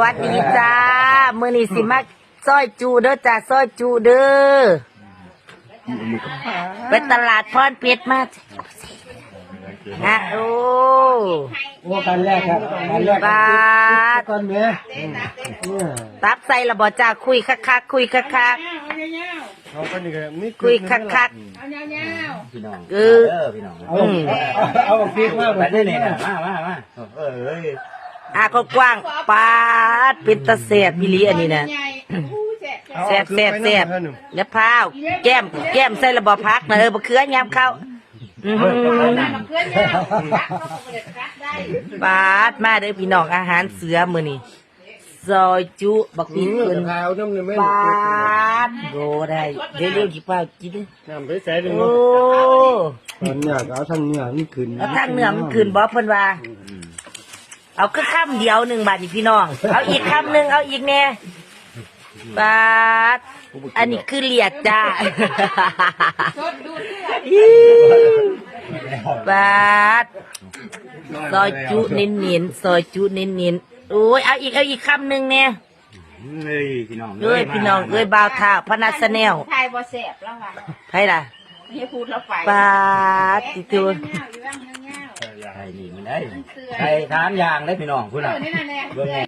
วัสดีจ้า มือนี้สิมาซอยจูเด้อจ้าซอยจูเด้อไปตลาดพรเพชรมาฮะโอ้โอ้การแรกครับการแรกบาทก่อนเมียตับใส่ระบอจ้าคุยคักคักๆคุยคักคักเขาก็นี่ก็มีๆคุยคักคักพี่น้องๆเออเออพี่น้องเอาเอาเอาพริกมากไปได้เลยนะมามามาเออเอ้ยอาก็กว้างปาดเป็นตะเสียบพิลีอันนี้นะแซ่บแซ่บแซ่บเดี๋ยวพร้าวแก้มแก้มใส่ระบอพักนะเออบะเขือยำเข้าอื้อหือบาดมาเด้อพี่น้องอาหารเสือมื้อนี้ซอยจุบักอือีมเพิ่นข้าวน้ำหนึ่งไม่บาดโดได้เดี๋ยวเร็วๆกี่ป้ากินเด้อน้ำไปใส่หนึ่งโอ้ตอนเนี้ยเอาทั้งเนื้อนี่ขึ้นแล้วทางเหนือมันคืนบ่เพิ่นว่า เอาแค่คำเดียวหนึ่งบาทนี่พี่น้อง เอาอีกคำหนึ่งเอาอีกแน่บาดอันนี้คือเลียดจ้าบาดซอยจุเน้นๆซอยจุเน้นๆโอ้ยเอาอีกเอาอีกคำหนึ่งเนี่ยเอ้ยพี่น้องเอ้ยพี่น้องเอ้ยบ่าวท่าพนัสแนวไทยบ่แสบแล้วว่ะไพ่ล่ะให้พูดแล้วไปบาดติตูนเงาอยู่ว่างเงาไอ้ นี่มันได้ไอ้ทานยางได้พี่น้องคุณเอน่ะอนี่น่ะแน่เบิ่งไง